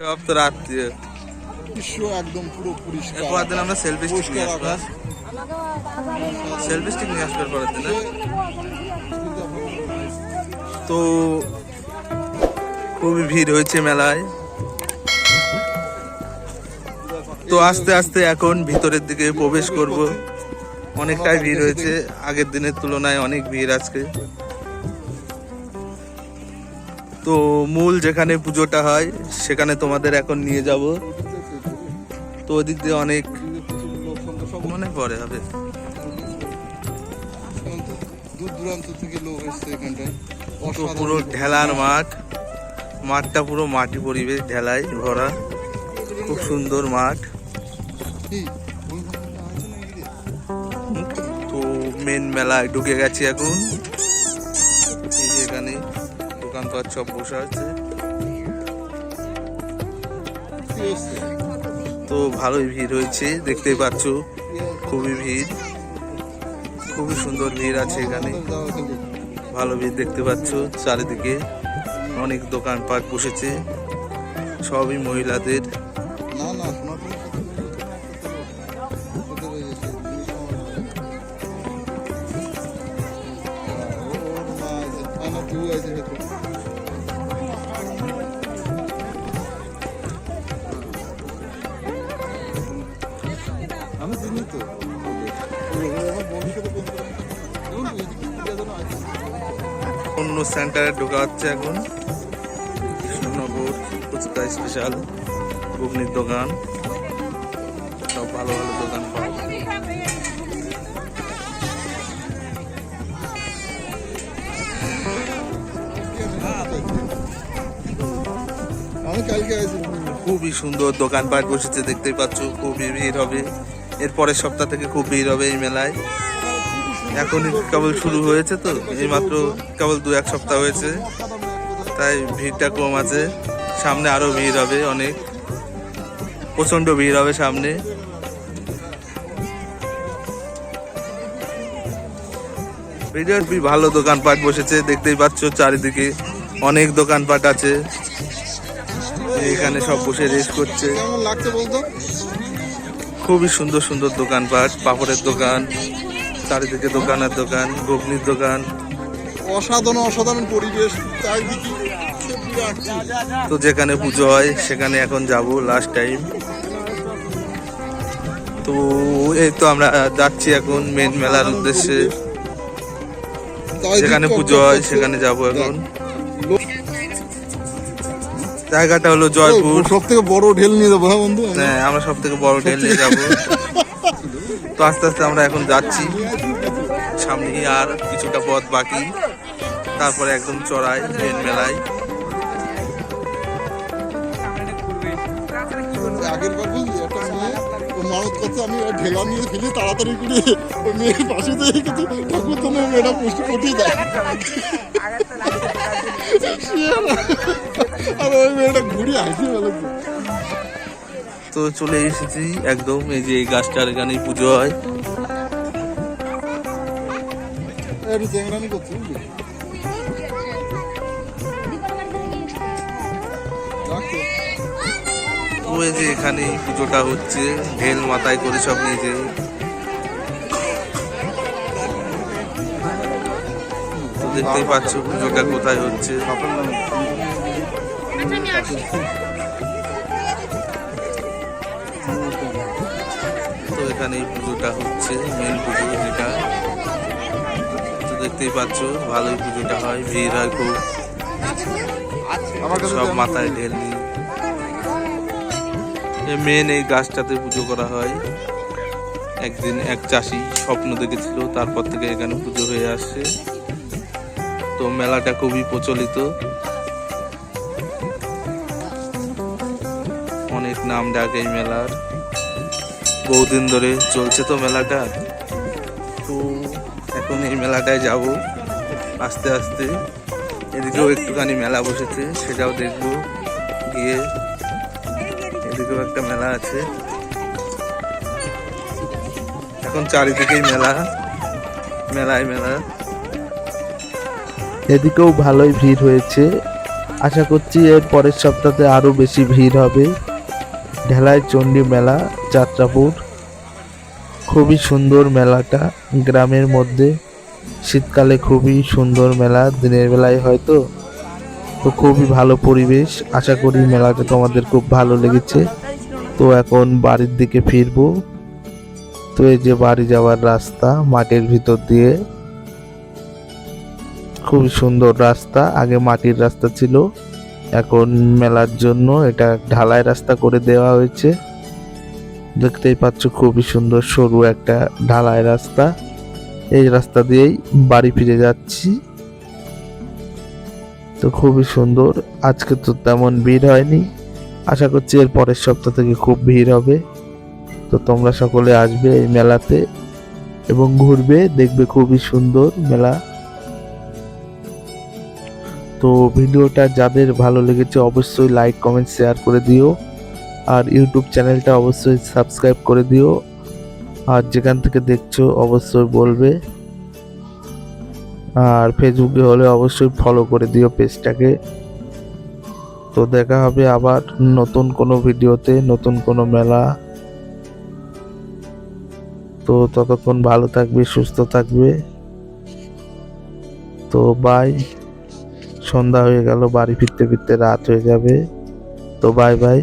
সব তো রাত্রি দৃশ্য একদম পুরো পরিষ্কার। এরপর দিন আমরা সেলফি স্টিক নিয়ে পরিষ্কার আসব। সেলফি স্টিক নিয়ে আসবার পরের দিন হ্যাঁ? তো খুবই ভিড় হয়েছে মেলায়। তো আস্তে আস্তে এখন ভিতরের দিকে প্রবেশ করব। অনেকটাই ভিড় হয়েছে। আগের দিনের তুলনায় অনেক ভিড় আজকে। তো মূল যেখানে পুজোটা হয়, সেখানে তোমাদের এখন নিয়ে যাব। তো ওদিক দিয়ে অনেক মনে পড়ে হবে। পুরো ঢেলার মাঠ। মাঠটা পুরো মাটি পরিবেশ ঢেলায় ভরা। খুব সুন্দর মাঠ? তো মেন মেলায় ঢুকে গেছি এখানে। দোকানপাট সব বসে আছে। তো ভালোই ভিড় হয়েছে, দেখতেই পাচ্ছ, খুবই ভিড়। খুবই সুন্দর ভিড় আছে এখানে। ভালো ভিড় দেখতে পাচ্ছ, চারিদিকে অনেক দোকানপাট বসেছে। সবই মহিলাদের। না না অন্য সেন্টারে ঢোকা হচ্ছে এখন। কৃষ্ণনগর ফুচকা স্পেশাল ঘুগনির দোকান। সব ভালো ভালো দোকান পাওয়া খুবই সুন্দর দোকানপাট বসেছে দেখতেই পাচ্ছ খুবই ভিড় হবে। এর পরের সপ্তাহ থেকে খুব ভিড় হবে এই মেলায়। এখন কেবল শুরু হয়েছে তো এই মাত্র কেবল দু এক সপ্তাহ হয়েছে। তাই ভিড়টা কম আছে। সামনে আরও ভিড় হবে অনেক। প্রচণ্ড ভিড় হবে সামনে। খুবই ভালো দোকানপাট বসেছে দেখতেই পাচ্ছ চারিদিকে অনেক দোকানপাট আছে। এখানে সব বসে রেস্ট করছে। খুবই সুন্দর সুন্দর দোকানপাট পাপড়ের দোকান। চারিদিকে দোকানের দোকান ঘুগনির দোকান। অসাধারণ অসাধারণ পরিবেশ চারিদিকে তো যেখানে পুজো হয় সেখানে এখন যাব লাস্ট টাইম তো এই তো আমরা যাচ্ছি এখন মেন মেলার উদ্দেশ্যে। যেখানে পুজো হয় সেখানে যাব এখন। জায়গাটা হলো জয়পুর। সব থেকে বড় ঢেল নিয়ে যাব হ্যাঁ বন্ধু? হ্যাঁ আমরা সব থেকে বড় ঢেল নিয়ে যাব। তো আস্তে আস্তে আমরা এখন যাচ্ছি। সামনে আর কিছুটা পথ বাকি। তারপরে একদম চড়াই মেন মেলায়। আগের বার বুঝলি একটা মেয়ে ও মানত করছে আমি ওর ঢেলা নিয়ে ফেলি তাড়াতাড়ি করে ওই মেয়ের পাশে দিয়ে গেছে। ঠাকুর তো মেয়েটা পুষ্টি পটিয়ে দেয়। আর ওই মেয়েটা ঘুরে হাসি ফেলেছে তো চলে এসেছি একদম এই যে এই গাছটার এখানেই পুজো হয়। তো এই যে এখানেই পুজোটা হচ্ছে ঢেল মাথায় করে সব নিয়ে যে দেখতেই পাচ্ছ পুজোটা কোথায় হচ্ছে। তো এখানেই পুজোটা হচ্ছে মেন পুজো যেটা দেখতেই পাচ্ছ ভালোই পুজোটা হয় ভিড় হয় খুব। সব মাথায় ঢেল নিয়ে। মেন এই গাছটাতে পুজো করা হয়। একদিন এক চাষি স্বপ্ন দেখেছিল তারপর থেকে এখানে পুজো হয়ে আসছে। তো মেলাটা খুবই প্রচলিত। অনেক নাম ডাক এই মেলার। বহুদিন ধরে চলছে তো মেলাটা। তো এখন এই মেলাটায় যাব। আস্তে আস্তে এদিকেও একটুখানি মেলা বসেছে, সেটাও দেখব। গিয়ে এদিকেও একটা মেলা আছে। এখন চারিদিকেই মেলা, মেলায় মেলা। এদিকেও ভালোই ভিড় হয়েছে। আশা করছি এর পরের সপ্তাহে আরও বেশি ভিড় হবে। ঢেলায় চণ্ডী মেলা, যাত্রাপুর। খুবই সুন্দর মেলাটা। গ্রামের মধ্যে শীতকালে খুবই সুন্দর মেলা, দিনের বেলায় হয়তো। তো খুবই ভালো পরিবেশ। আশা করি মেলাটা তোমাদের খুব ভালো লেগেছে। তো এখন বাড়ির দিকে ফিরবো। তো এই যে বাড়ি যাওয়ার রাস্তা মাঠের ভিতর দিয়ে। খুবই সুন্দর রাস্তা। আগে মাটির রাস্তা ছিল। এখন মেলার জন্য এটা ঢালাই রাস্তা করে দেওয়া হয়েছে। দেখতেই পাচ্ছ খুবই সুন্দর সরু একটা ঢালাই রাস্তা। এই রাস্তা দিয়েই বাড়ি ফিরে যাচ্ছি। তো খুবই সুন্দর, আজকে তো তেমন ভিড় হয়নি। আশা করছি এর পরের সপ্তাহ থেকে খুব ভিড় হবে। তো তোমরা সকলে আসবে এই মেলাতে এবং ঘুরবে, দেখবে খুবই সুন্দর মেলা। তো ভিডিওটা যাদের ভালো লেগেছে অবশ্যই লাইক কমেন্ট শেয়ার করে দিও। আর ইউটিউব চ্যানেলটা অবশ্যই সাবস্ক্রাইব করে দিও। আর যেখান থেকে দেখছ অবশ্যই বলবে। আর ফেসবুকে হলে অবশ্যই ফলো করে দিও পেজটাকে তো দেখা হবে আবার নতুন কোনো ভিডিওতে, নতুন কোনো মেলা। তো ততক্ষণ ভালো থাকবে, সুস্থ থাকবে। তো বাই সন্ধ্যা হয়ে গেল বাড়ি ফিরতে ফিরতে রাত হয়ে যাবে। তো বাই বাই